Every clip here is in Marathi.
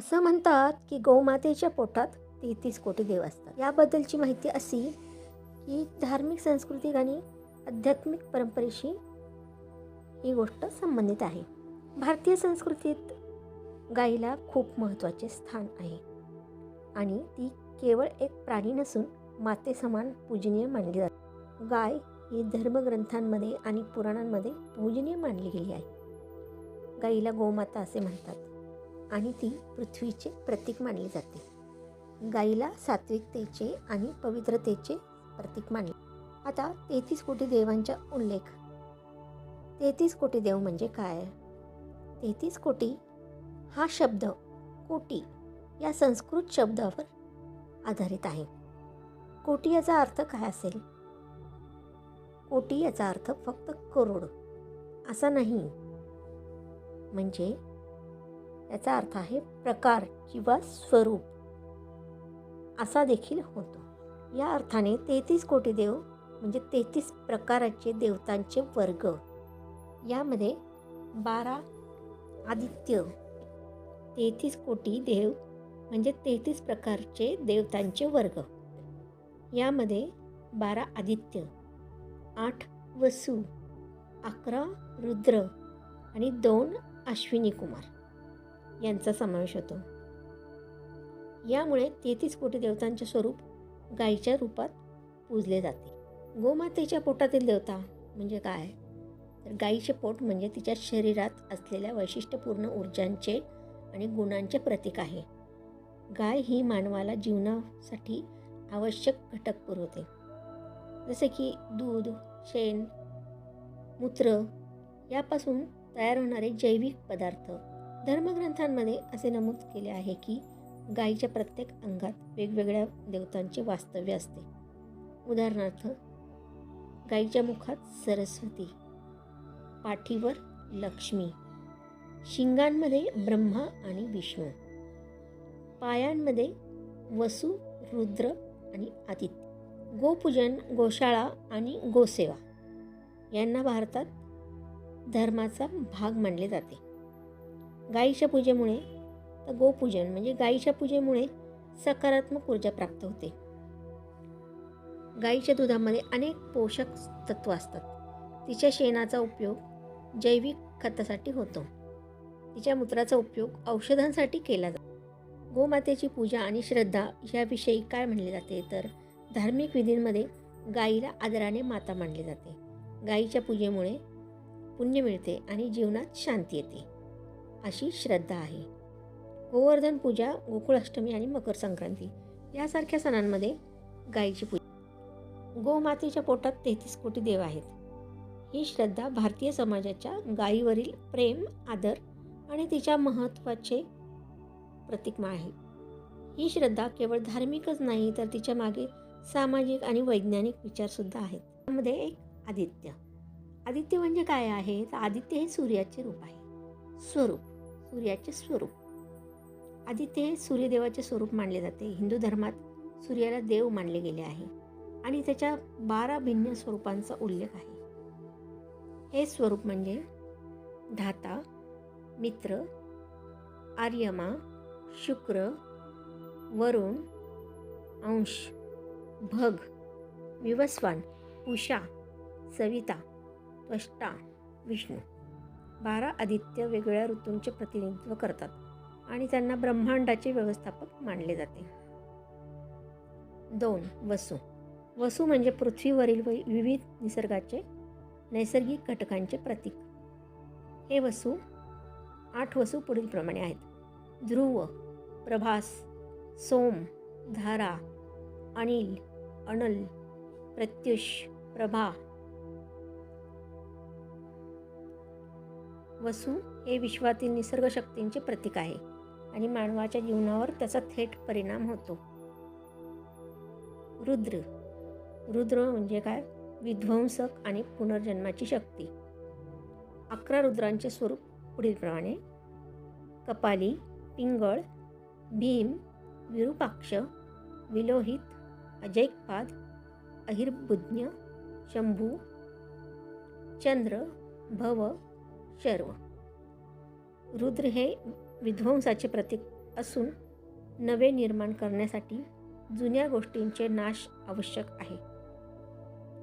असं म्हणतात की गोमातेच्या पोटात तेहतीस कोटी देव असतात. याबद्दलची माहिती अशी की धार्मिक सांस्कृतिक आणि आध्यात्मिक परंपरेशी ही गोष्ट संबंधित आहे. भारतीय संस्कृतीत गाईला खूप महत्त्वाचे स्थान आहे आणि ती केवळ एक प्राणी नसून मातेसमान पूजनीय मानली जाते. गाय ही धर्मग्रंथांमध्ये आणि पुराणांमध्ये पूजनीय मानली गेली आहे. गाईला गोमाता असे म्हणतात. आणि ती पृथ्वीचे प्रतीक मानली जाते. गाईला सात्विकतेचे आणि पवित्रतेचे प्रतीक मानले. आता तेहतीस कोटी देवांचा उल्लेख. तेहतीस कोटी देव म्हणजे काय? तेहतीस कोटी हा शब्द कोटी या संस्कृत शब्दावर आधारित आहे. कोटी याचा अर्थ काय असेल? कोटी याचा अर्थ फक्त करोड. असा नाही. म्हणजे याचा अर्थ आहे प्रकार किंवा स्वरूप. असा देखील होतो. या अर्थाने तेहतीस कोटी देव म्हणजे तेहतीस प्रकाराचे देवतांचे वर्ग. यामध्ये बारा आदित्य तेहतीस कोटी देव म्हणजे तेहतीस प्रकारचे देवतांचे वर्ग. यामध्ये बारा आदित्य आठ वसू अकरा रुद्र आणि दोन अश्विनी कुमार. यांचा समावेश होतो. यामुळे तेहतीस कोटी देवतांचे स्वरूप गायीच्या रूपात पूजले जाते. गोमातेच्या पोटातील देवता म्हणजे काय? तर गायीचे पोट म्हणजे तिच्या शरीरात असलेल्या वैशिष्ट्यपूर्ण ऊर्जांचे आणि गुणांचे प्रतीक आहे. गाय ही मानवाला जीवनासाठी आवश्यक घटक पुरवते. जसे की दूध शेण मूत्र यापासून तयार होणारे जैविक पदार्थ धर्मग्रंथांमध्ये असे नमूद केले आहे की गायीच्या प्रत्येक अंगात वेगवेगळ्या देवतांचे वास्तव्य असते. उदाहरणार्थ गायीच्या मुखात सरस्वती पाठीवर लक्ष्मी शिंगांमध्ये ब्रह्मा आणि विष्णू पायांमध्ये वसु रुद्र आणि आदित्य गोपूजन गोशाळा आणि गोसेवा. यांना भारतात धर्माचा भाग मानले जाते. गाईच्या पूजेमुळे तर गोपूजन म्हणजे गाईच्या पूजेमुळे सकारात्मक ऊर्जा प्राप्त होते. गाईच्या दुधामध्ये अनेक पोषक तत्व असतात. तिच्या शेणाचा उपयोग जैविक खतासाठी होतो. तिच्या मूत्राचा उपयोग औषधांसाठी केला जातो. गोमातेची पूजा आणि श्रद्धा याविषयी काय म्हणले जाते? तर धार्मिक विधींमध्ये गाईला आदराने माता मानली जाते. गाईच्या पूजेमुळे पुण्य मिळते आणि जीवनात शांती येते. अशी श्रद्धा आहे. गोवर्धन पूजा गोकुळाष्टमी आणि मकर संक्रांती यासारख्या सणांमध्ये गायीची पूजा. गोमातेच्या पोटात तेहतीस कोटी देव आहेत. ही श्रद्धा भारतीय समाजाच्या गायीवरील प्रेम आदर आणि तिच्या महत्त्वाचे प्रतीक आहे. ही श्रद्धा केवळ धार्मिकच नाही तर तिच्यामागे सामाजिक आणि वैज्ञानिक विचारसुद्धा आहेत. त्यामध्ये एक आदित्य. आदित्य म्हणजे काय आहे? तर आदित्य हे सूर्याचे रूप आहे. स्वरूप. सूर्याचे स्वरूप. आदित्य हे सूर्यदेवाचे स्वरूप मानले जाते. हिंदू धर्मात सूर्याला देव मानले गेले आहे आणि त्याच्या बारा भिन्न स्वरूपांचा उल्लेख आहे. हे स्वरूप म्हणजे धाता मित्र आर्यमा शुक्र वरुण अंश भग विवस्वान उषा सविता त्वष्टा विष्णू. बारा आदित्य वेगवेगळ्या ऋतूंचे प्रतिनिधित्व करतात आणि त्यांना ब्रह्मांडाचे व्यवस्थापक मानले जाते. दोन वसू. वसू म्हणजे पृथ्वीवरील विविध निसर्गाचे नैसर्गिक घटकांचे प्रतीक. हे वसू आठ वसू पुढीलप्रमाणे आहेत. ध्रुव प्रभास सोम धारा अनिल अनल प्रत्युष प्रभा वसू हे विश्वातील निसर्गशक्तींचे प्रतीक आहे आणि मानवाच्या जीवनावर त्याचा थेट परिणाम होतो. रुद्र. रुद्र म्हणजे काय? विध्वंसक आणि पुनर्जन्माची शक्ती. अकरा रुद्रांचे स्वरूप पुढीलप्रमाणे कपाली पिंगळ भीम विरूपाक्ष विलोहित अजैकपाद अहिर्बुज्ञ शंभू चंद्र भव शर्व रुद्र हे विध्वंसाचे प्रतीक असून नवे निर्माण करण्यासाठी जुन्या गोष्टींचे नाश आवश्यक आहे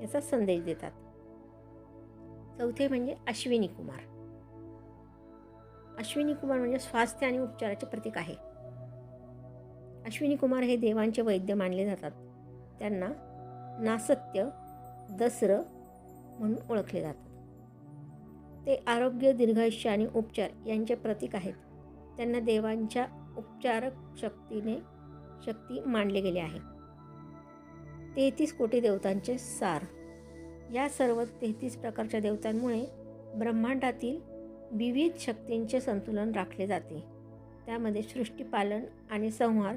याचा संदेश देतात. चौथे म्हणजे अश्विनी कुमार. अश्विनी कुमार म्हणजे स्वास्थ्य आणि उपचाराचे प्रतीक आहे. अश्विनी कुमार हे देवांचे वैद्य मानले जातात. त्यांना नासत्य दसरं म्हणून ओळखले जातात. ते आरोग्य दीर्घायुष्य आणि उपचार यांचे प्रतीक आहेत. त्यांना देवांच्या उपचारक शक्तीने शक्ती मानले गेले आहे. तेहतीस कोटी देवतांचे सार. या सर्व तेहतीस प्रकारच्या देवतांमुळे ब्रह्मांडातील विविध शक्तींचे संतुलन राखले जाते. त्यामध्ये सृष्टीपालन आणि संहार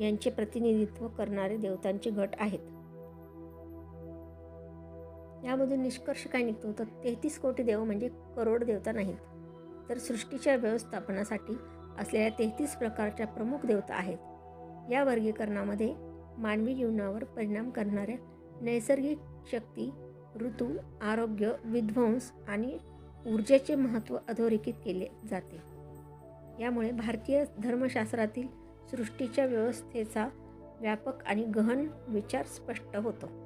यांचे प्रतिनिधित्व करणारे देवतांचे गट आहेत. यामधून निष्कर्ष काय निघतो? तर तेहतीस कोटी देव म्हणजे करोड देवता नाहीत. तर सृष्टीच्या व्यवस्थापनासाठी असलेल्या तेहतीस प्रकारच्या प्रमुख देवता आहेत. या वर्गीकरणामध्ये मानवी जीवनावर परिणाम करणाऱ्या नैसर्गिक शक्ती ऋतू आरोग्य विध्वंस आणि ऊर्जेचे महत्त्व अधोरेखित केले जाते. यामुळे भारतीय धर्मशास्त्रातील सृष्टीच्या व्यवस्थेचा व्यापक आणि गहन विचार स्पष्ट होतो.